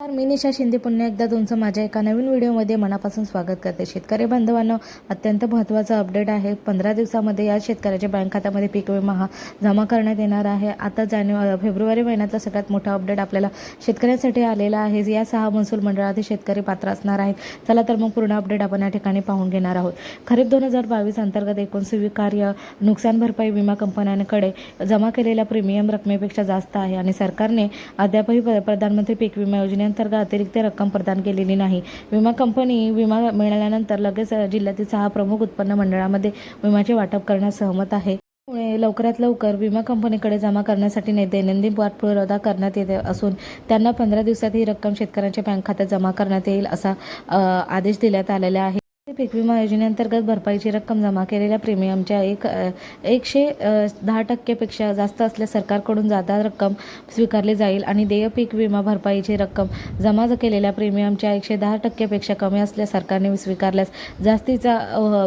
नमस्कार, मी निशा शिंदे. पुन्हा एकदा तुमचं माझ्या एका नवीन व्हिडिओमध्ये मनापासून स्वागत करते. शेतकरी बांधवांना अत्यंत महत्त्वाचा अपडेट आहे. पंधरा दिवसामध्ये या शेतकऱ्याच्या बँक खात्यामध्ये पीक विमा हा जमा करण्यात येणार आहे. आता जानेवारी फेब्रुवारी महिन्यातला सगळ्यात मोठा अपडेट आपल्याला शेतकऱ्यांसाठी आलेला आहे. या सहा महसूल मंडळातील शेतकरी पात्र असणार आहेत. चला तर मग पूर्ण अपडेट आपण या ठिकाणी पाहून घेणार आहोत. खरीप दोन हजार बावीस अंतर्गत एकूण स्वीकार्य नुकसान भरपाई विमा कंपन्यांकडे जमा केलेल्या प्रीमियम रकमेपेक्षा जास्त आहे आणि सरकारने अद्यापही प्रधानमंत्री पीक विमा योजने योजनेअंतर्गत अतिरिक्त रक्कम प्रदान केलेली नाही. विमा कंपनी विमा मिळाल्यानंतर लगेच जिल्ह्यातील सहा प्रमुख उत्पन्न मंडळामध्ये विम्याचे वाटप करण्यास सहमत आहे. त्यामुळे लवकरात लवकर विमा कंपनीकडे जमा करण्यासाठी दैनंदिन पाठपुरावा करण्यात येत असून त्यांना पंधरा दिवसात ही रक्कम शेतकऱ्यांच्या बँक खात्यात जमा करण्यात येईल असा आदेश देण्यात आलेला आहे. पीक विमा योजनेअंतर्गत भरपाईची रक्कम जमा केलेल्या प्रीमियमच्या एक एकशे दहा टक्केपेक्षा जास्त असल्यास सरकारकडून जादा रक्कम स्वीकारली जाईल आणि देय पीक विमा भरपाईची रक्कम जमा केलेल्या प्रीमियमच्या एकशे दहा टक्केपेक्षा कमी असल्यास सरकारने स्वीकारल्यास जास्तीचा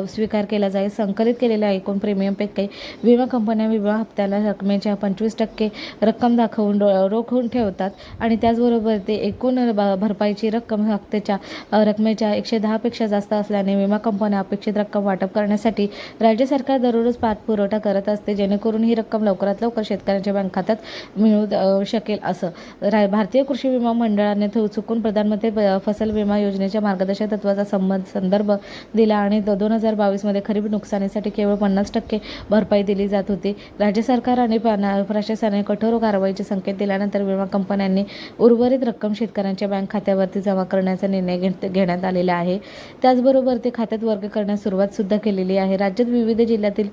स्वीकार केला जाईल. संकलित केलेल्या एकूण प्रीमियमपैकी विमा कंपन्या विमा हप्त्याला रकमेच्या पंचवीस टक्के रक्कम दाखवून रो- रोखून ठेवतात आणि त्याचबरोबर ते एकूण भरपाईची रक्कम हप्त्याच्या रकमेच्या एकशे दहापेक्षा जास्त असल्याने विमा कंपन्या अपेक्षित रक्कम वाटप करण्यासाठी राज्य सरकार दररोज पाठपुरवठा करत असते जेणेकरून ही रक्कम लवकरात लवकर शेतकऱ्यांच्या बँक खात्यात मिळू शकेल असं. रा भारतीय कृषी विमा मंडळाने चुकून प्रधानमंत्री फसल विमा योजनेच्या मार्गदर्शक तत्वाचा संबंध संदर्भ दिला आणि दोन हजार बावीसमध्ये खरीप नुकसानीसाठी केवळ पन्नास टक्के भरपाई दिली जात होती. राज्य सरकार आणि पाना- प्रशासनाने कठोर कारवाईचे संकेत दिल्यानंतर विमा कंपन्यांनी उर्वरित रक्कम शेतकऱ्यांच्या बँक खात्यावरती जमा करण्याचा निर्णय घेत घेण्यात आलेला आहे. त्याचबरोबर ते खात्यात वर्ग करण्यास सुरुवात सुद्धा केलेली आहे. राज्यात विविध जिल्ह्यातील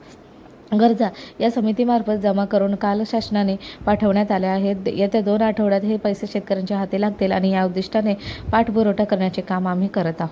गरजा या समितीमार्फत जमा करून काल शासनाने पाठवण्यात आल्या आहेत. येत्या दोन आठवड्यात हे पैसे शेतकऱ्यांच्या हाती लागतील आणि या उद्दिष्टाने पाठपुरवठा करण्याचे काम आम्ही करत आहोत.